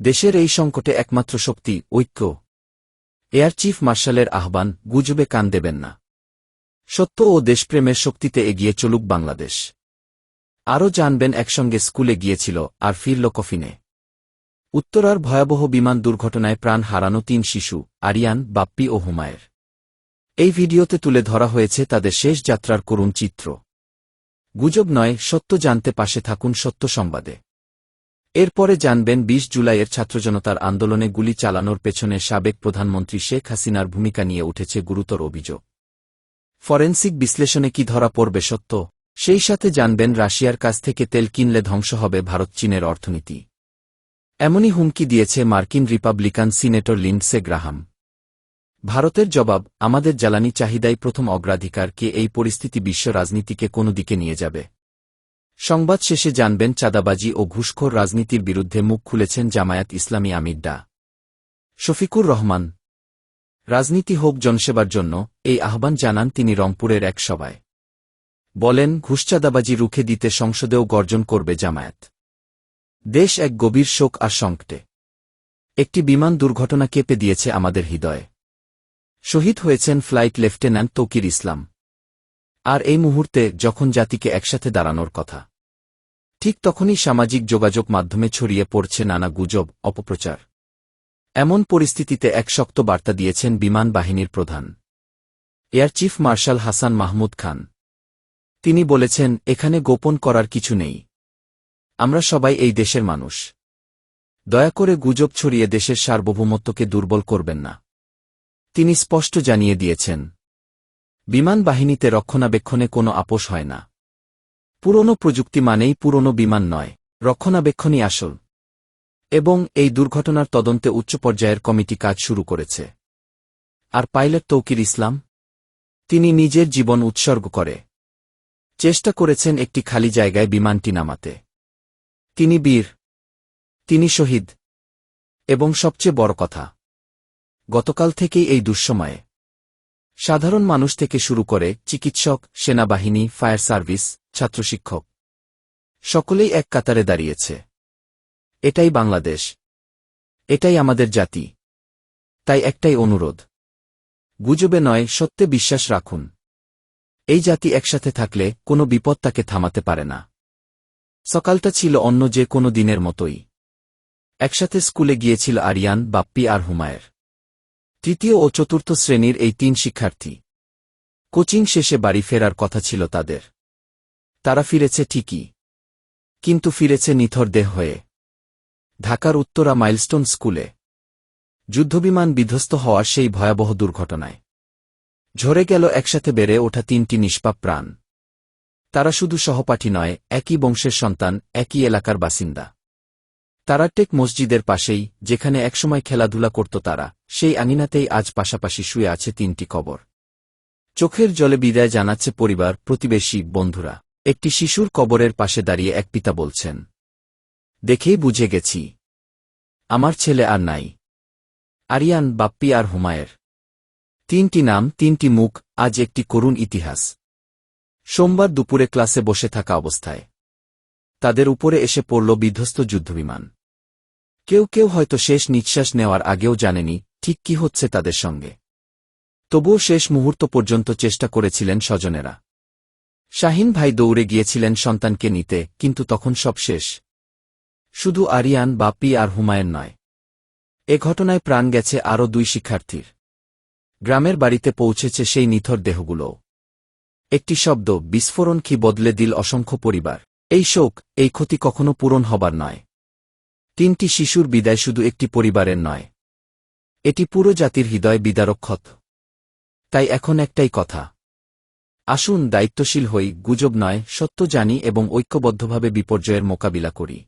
দেশের এই সংকটে একমাত্র শক্তি, ঐক্য। এয়ার চিফ মার্শালের আহ্বান গুজবে কান দেবেন না। সত্য ও দেশপ্রেমের শক্তিতে এগিয়ে চলুক বাংলাদেশ। আরও জানবেন একসঙ্গে স্কুলে গিয়েছিল আর ফিরল কফিনে। উত্তরার ভয়াবহ বিমান দুর্ঘটনায় প্রাণ হারানো তিন শিশু, আরিয়ান, বাপ্পি ও হুমায়ের এই ভিডিওতে তুলে ধরা হয়েছে তাদের শেষ যাত্রার করুণ চিত্র। গুজব নয়, সত্য জানতে পাশে থাকুন সত্য সংবাদে। এরপরে জানবেন ২০ জুলাইয়ের ছাত্রজনতার আন্দোলনে গুলি চালানোর পেছনে সাবেক প্রধানমন্ত্রী শেখ হাসিনার ভূমিকা নিয়ে উঠেছে গুরুতর অভিযোগ। ফরেন্সিক বিশ্লেষণে কি ধরা পড়বে সত্য? সেই সাথে জানবেন রাশিয়ার কাছ থেকে তেল কিনলে ধ্বংস হবে ভারত চীনের অর্থনীতি। এমনই হুমকি দিয়েছে মার্কিন রিপাবলিকান সিনেটর লিন্ডসে গ্রাহাম। ভারতের জবাব, আমাদের জ্বালানি চাহিদাই প্রথম অগ্রাধিকার, কে এই পরিস্থিতি বিশ্ব রাজনীতিকে কোনো দিকে নিয়ে যাবে। সংবাদ শেষে জানবেন চাঁদাবাজি ও ঘুষখোর রাজনীতির বিরুদ্ধে মুখ খুলেছেন জামায়াত ইসলামী আমির ডা। শফিকুর রহমান। রাজনীতি হোক জনসেবার জন্য, এই আহ্বান জানান তিনি রংপুরের এক সভায়। বলেন, ঘুষ ঘুষচাঁদাবাজি রুখে দিতে সংসদেও গর্জন করবে জামায়াত। দেশ এক গভীর শোক আর সংকটে। একটি বিমান দুর্ঘটনা কেঁপে দিয়েছে আমাদের হৃদয়ে। শহীদ হয়েছেন ফ্লাইট লেফটেন্যান্ট তৌকির ইসলাম। আর এই মুহূর্তে যখন জাতিকে একসাথে দাঁড়ানোর কথা। ঠিক তখনই সামাজিক যোগাযোগ মাধ্যমে ছড়িয়ে পড়ছে নানা গুজব, অপপ্রচার। এমন পরিস্থিতিতে এক শক্ত বার্তা দিয়েছেন বিমান বাহিনীর প্রধান। Air chief marshal Hasan Mahmud Khan. তিনি বলেছেন, এখানে গোপন করার কিছু নেই। আমরা সবাই এই দেশের মানুষ। দয়া করে গুজব ছড়িয়ে দেশের সার্বভৌমত্বকে দুর্বল করবেন না। তিনি স্পষ্ট জানিয়ে দিয়েছেন বিমান বাহিনীতে রক্ষণাবেক্ষণে কোনো আপোষ হয় না। পুরনো প্রযুক্তি মানেই পুরনো বিমান নয়, রক্ষণাবেক্ষণই আসল। এবং এই দুর্ঘটনার তদন্তে উচ্চ পর্যায়ের কমিটি কাজ শুরু করেছে। আর পাইলট তৌকির ইসলাম? তিনি নিজের জীবন উৎসর্গ করে। চেষ্টা করেছেন একটি খালি জায়গায় বিমানটি নামাতে। তিনি বীর। তিনি শহীদ। এবং সবচেয়ে বড় কথা, গতকাল থেকেই এই দুঃসময়ে সাধারণ মানুষ থেকে শুরু করে চিকিৎসক, সেনাবাহিনী, ফায়ার সার্ভিস, ছাত্রশিক্ষক। সকলেই এক কাতারে দাঁড়িয়েছে। এটাই বাংলাদেশ। এটাই আমাদের জাতি। তাই একটাই অনুরোধ। গুজবে নয়, সত্যে বিশ্বাস রাখুন। এই জাতি একসাথে থাকলে কোনো বিপদ তাকে থামাতে পারে না। সকালটা ছিল অন্য যে কোনো দিনের মতোই। একসাথে স্কুলে গিয়েছিল আরিয়ান, বাপ্পি আর হুমায়ের তৃতীয় ও চতুর্থ শ্রেণির এই তিন শিক্ষার্থী। কোচিং শেষে বাড়ি ফেরার কথা ছিল তাদের। তারা ফিরেছে ঠিকই। কিন্তু ফিরেছে নিথর দেহ হয়ে। ঢাকার উত্তরা মাইলস্টোন স্কুলে। যুদ্ধবিমান বিধ্বস্ত হওয়ার সেই ভয়াবহ দুর্ঘটনায়। ঝরে গেল একসাথে বেড়ে ওঠা তিনটি নিষ্পাপ প্রাণ। তারা শুধু সহপাঠী নয়, একই বংশের সন্তান, একই এলাকার বাসিন্দা। তারা টেক মসজিদের পাশেই, যেখানে একসময় খেলাধুলা করত তারা, সেই আঙিনাতেই আজ পাশাপাশি শুয়ে আছে তিনটি কবর। চোখের জলে বিদায় জানাচ্ছে পরিবার, প্রতিবেশী, বন্ধুরা। একটি শিশুর কবরের পাশে দাঁড়িয়ে এক পিতা বলছেন, দেখেই বুঝে গেছি। আমার ছেলে আর নাই। আরিয়ান, বাপ্পি আর হুমায়ের। তিনটি নাম, তিনটি মুখ, আজ একটি করুণ ইতিহাস। সোমবার দুপুরে ক্লাসে বসে থাকা অবস্থায়। তাদের উপরে এসে পড়ল বিধ্বস্ত যুদ্ধবিমান। কেউ কেউ হয়তো শেষ নিঃশ্বাস নেওয়ার আগেও জানেনি, ঠিক কি হচ্ছে তাদের সঙ্গে। তবুও শেষ মুহূর্ত পর্যন্ত চেষ্টা করেছিলেন স্বজনেরা। শাহিন ভাই দৌড়ে গিয়েছিলেন সন্তানকে নিতে, কিন্তু তখন সব শেষ। শুধু আরিয়ান বাপি আর হুমায়ুন নয়। এ ঘটনায় প্রাণ গেছে আরও দুই শিক্ষার্থীর। গ্রামের বাড়িতে পৌঁছেছে সেই নিথর দেহগুলো একটি শব্দ, বিস্ফোরণ কি বদলে দিল অসংখ্য পরিবার। এই শোক, এই ক্ষতি কখনো পূরণ হবার নয়। তিনটি শিশুর বিদায় শুধু একটি পরিবারের নয়। এটি পুরো জাতির হৃদয় বিদারক ক্ষত। তাই এখন একটাই কথা। আসুন দায়িত্বশীল হই, গুজব নয়, সত্য জানি এবং ঐক্যবদ্ধভাবে বিপর্যয়ের মোকাবিলা করি।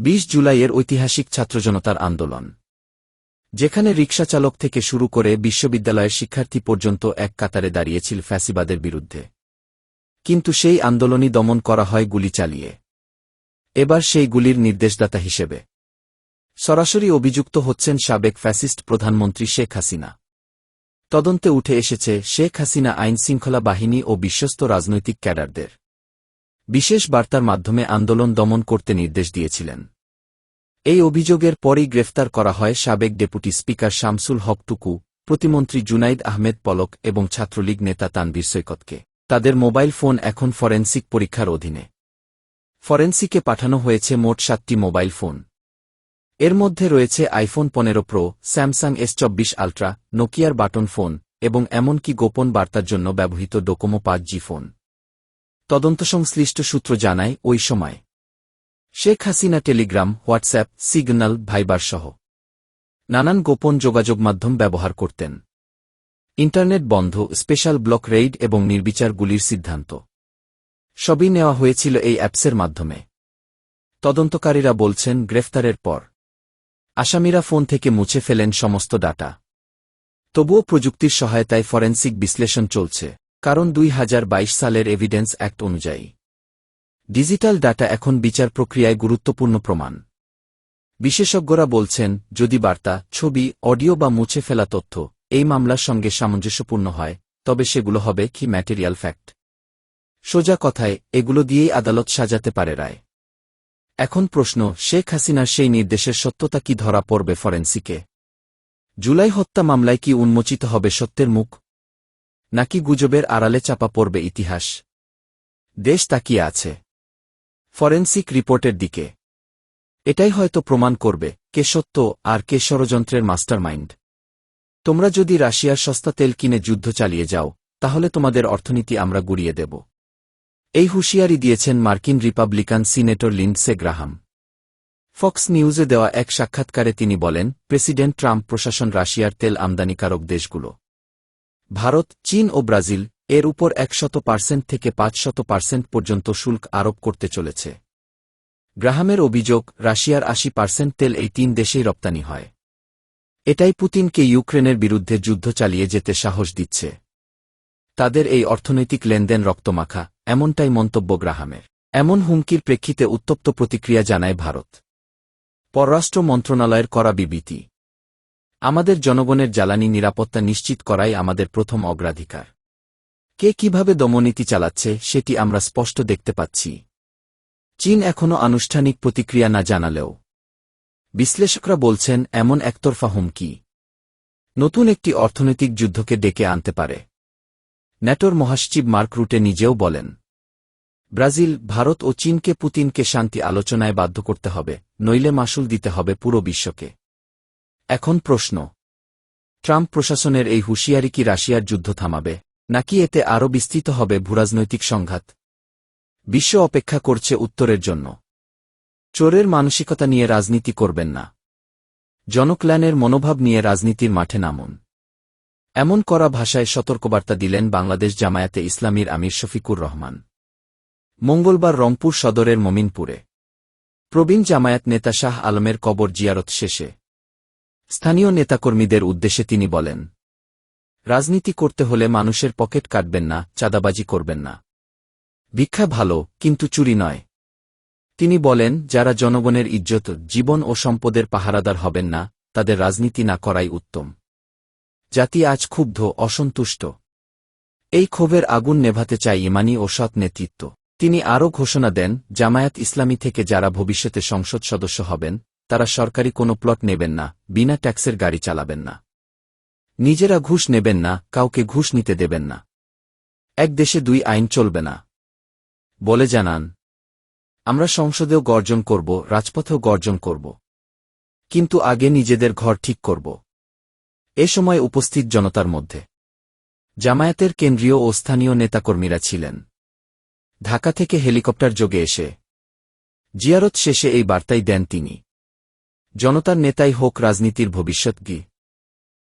২০ জুলাইয়ের ঐতিহাসিক ছাত্রজনতার আন্দোলন। যেখানে রিকশাচালক থেকে শুরু করে বিশ্ববিদ্যালয়ের শিক্ষার্থী পর্যন্ত এক কাতারে দাঁড়িয়েছিল ফ্যাসিবাদের বিরুদ্ধে। কিন্তু সেই আন্দোলনই দমন করা হয় গুলি চালিয়ে। এবার সেই গুলির নির্দেশদাতা হিসেবে। সরাসরি অভিযুক্ত হচ্ছেন সাবেক ফ্যাসিস্ট প্রধানমন্ত্রী শেখ হাসিনা। তদন্তে উঠে এসেছে শেখ হাসিনা আইন শৃঙ্খলা বাহিনী ও বিশ্বস্ত রাজনৈতিক ক্যাডারদের। বিশেষ বার্তার মাধ্যমে আন্দোলন দমন করতে নির্দেশ দিয়েছিলেন। এই অভিযোগের পরই গ্রেফতার করা হয় সাবেক ডেপুটি স্পিকার শামসুল হক টুকু, প্রতিমন্ত্রী জুনাইদ আহমেদ পলক এবং ছাত্রলীগ নেতা তানবীর সৈকতকে। তাদের মোবাইল ফোন এখন ফরেন্সিক পরীক্ষার অধীনে। ফরেন্সিকে পাঠানো হয়েছে মোট সাতটি মোবাইল ফোন। এর মধ্যে রয়েছে আইফোন পনেরো প্রো, স্যামসাং এস চব্বিশ আলট্রা, নোকিয়ার বাটন ফোন, এবং এমনকি গোপন বার্তার জন্য ব্যবহৃত ডোকোমো পাঁচ জি ফোন। তদন্ত সংশ্লিষ্ট সূত্র জানায়, ওই সময়। Sheikh Hasina Telegram, WhatsApp, Signal, Viber সহ। নানান গোপন যোগাযোগ মাধ্যম ব্যবহার করতেন। ইন্টারনেট বন্ধ, স্পেশাল ব্লক রেইড এবং নির্বিচারগুলির সিদ্ধান্ত। সবই নেওয়া হয়েছিল এই অ্যাপসের মাধ্যমে। তদন্তকারীরা বলছেন, গ্রেফতারের পর। আসামিরা ফোন থেকে মুছে ফেলেন সমস্ত ডাটা। তবুও প্রযুক্তির সহায়তায় ফরেন্সিক বিশ্লেষণ চলছে, কারণ দুই হাজার বাইশ সালের এভিডেন্স অ্যাক্ট অনুযায়ী। ডিজিটাল ডাটা এখন বিচার প্রক্রিয়ায় গুরুত্বপূর্ণ প্রমাণ। বিশেষজ্ঞরা বলছেন, যদি বার্তা, ছবি, অডিও বা মুছে ফেলা তথ্য এই মামলার সঙ্গে সামঞ্জস্যপূর্ণ হয়, তবে সেগুলো হবে কি ম্যাটেরিয়াল ফ্যাক্ট। সোজা কথায়, এগুলো দিয়েই আদালত সাজাতে পারে রায়। এখন প্রশ্ন, শেখ হাসিনার সেই নির্দেশের সত্যতা কি ধরা পড়বে ফরেন্সিকে? জুলাই হত্যা মামলায় কি উন্মোচিত হবে সত্যের মুখ? নাকি গুজবের আড়ালে চাপা পড়বে ইতিহাস? দেশ তাকিয়ে আছে। ফরেন্সিক রিপোর্টের দিকে। এটাই হয়তো প্রমাণ করবে, কে সত্য আর কে ষড়যন্ত্রের মাস্টারমাইন্ড। তোমরা যদি রাশিয়ার সস্তা তেল কিনে যুদ্ধ চালিয়ে যাও, তাহলে তোমাদের অর্থনীতি আমরা গুড়িয়ে দেব। এই হুঁশিয়ারি দিয়েছেন মার্কিন Republican senator Lindsey Graham. Fox নিউজে দেওয়া এক সাক্ষাৎকারে তিনি বলেন, প্রেসিডেন্ট ট্রাম্প প্রশাসন রাশিয়ার তেল আমদানিকারক দেশগুলো। ভারত, চীন ও ব্রাজিল, এর উপর একশত পার্সেন্ট থেকে পাঁচশত পার্সেন্ট পর্যন্ত শুল্ক আরোপ করতে চলেছে। গ্রাহামের অভিযোগ, রাশিয়ার আশি পার্সেন্ট তেল এই তিন দেশেই রপ্তানি হয়। এটাই পুতিনকে ইউক্রেনের বিরুদ্ধে যুদ্ধ চালিয়ে যেতে সাহস দিচ্ছে। তাদের এই অর্থনৈতিক লেনদেন রক্তমাখা, এমনটাই মন্তব্য গ্রাহামের। এমন হুমকির প্রেক্ষিতে উত্তপ্ত প্রতিক্রিয়া জানায় ভারত। পররাষ্ট্র মন্ত্রণালয়ের করা বিবৃতি। আমাদের জনগণের জ্বালানি নিরাপত্তা নিশ্চিত করাই আমাদের প্রথম অগ্রাধিকার। কে কীভাবে দমনীতি চালাচ্ছে, সেটি আমরা স্পষ্ট দেখতে পাচ্ছি। চীন এখনও আনুষ্ঠানিক প্রতিক্রিয়া না জানালেও। বিশ্লেষকরা বলছেন, এমন একতরফা হুমকি নতুন একটি অর্থনৈতিক যুদ্ধকে ডেকে আনতে পারে। ন্যাটোর মহাসচিব মার্ক রুটে নিজেও বলেন, ব্রাজিল, ভারত ও চীনকে পুতিনকে শান্তি আলোচনায় বাধ্য করতে হবে, নইলে মাসুল দিতে হবে পুরো বিশ্বকে। এখন প্রশ্ন, ট্রাম্প প্রশাসনের এই হুঁশিয়ারি কি রাশিয়ার যুদ্ধ থামাবে, নাকি এতে আরও বিস্তৃত হবে ভূরাজনৈতিক সংঘাত? বিশ্ব অপেক্ষা করছে উত্তরের জন্য। চোরের মানসিকতা নিয়ে রাজনীতি করবেন না। জনকল্যাণের মনোভাব নিয়ে রাজনীতির মাঠে নামুন। এমন করা ভাষায় সতর্কবার্তা দিলেন বাংলাদেশ জামায়াতে ইসলামীর আমির শফিকুর রহমান। মঙ্গলবার রংপুর সদরের মমিনপুরে। প্রবীণ জামায়াত নেতা শাহ আলমের কবর জিয়ারত শেষে। স্থানীয় নেতাকর্মীদের উদ্দেশ্যে তিনি বলেন, রাজনীতি করতে হলে মানুষের পকেট কাটবেন না, চাঁদাবাজি করবেন না। ভিক্ষা ভালো, কিন্তু চুরি নয়। তিনি বলেন, যারা জনগণের ইজ্জত, জীবন ও সম্পদের পাহারাদার হবেন না, তাদের রাজনীতি না করাই উত্তম। জাতি আজ ক্ষুব্ধ, অসন্তুষ্ট। এই ক্ষোভের আগুন নেভাতে চাই ইমানি ও সৎ নেতৃত্ব। তিনি আরও ঘোষণা দেন, জামায়াত ইসলামী থেকে যারা ভবিষ্যতে সংসদ সদস্য হবেন, তারা সরকারি কোনো প্লট নেবেন না, বিনা ট্যাক্সের গাড়ি চালাবেন না। নিজেরা ঘুষ নেবেন না, কাউকে ঘুষ নিতে দেবেন না। এক দেশে দুই আইন চলবে না। বলে জানান আমরা সংসদেও গর্জন করব, রাজপথেও গর্জন করব। কিন্তু আগে নিজেদের ঘর ঠিক করব। এ সময় উপস্থিত জনতার মধ্যে। জামায়াতের কেন্দ্রীয় ও স্থানীয় নেতাকর্মীরা ছিলেন। ঢাকা থেকে হেলিকপ্টার যোগে এসে। জিয়ারত শেষে এই বার্তাই দেন তিনি। জনতার নেতাই হোক রাজনীতির ভবিষ্যৎ গি।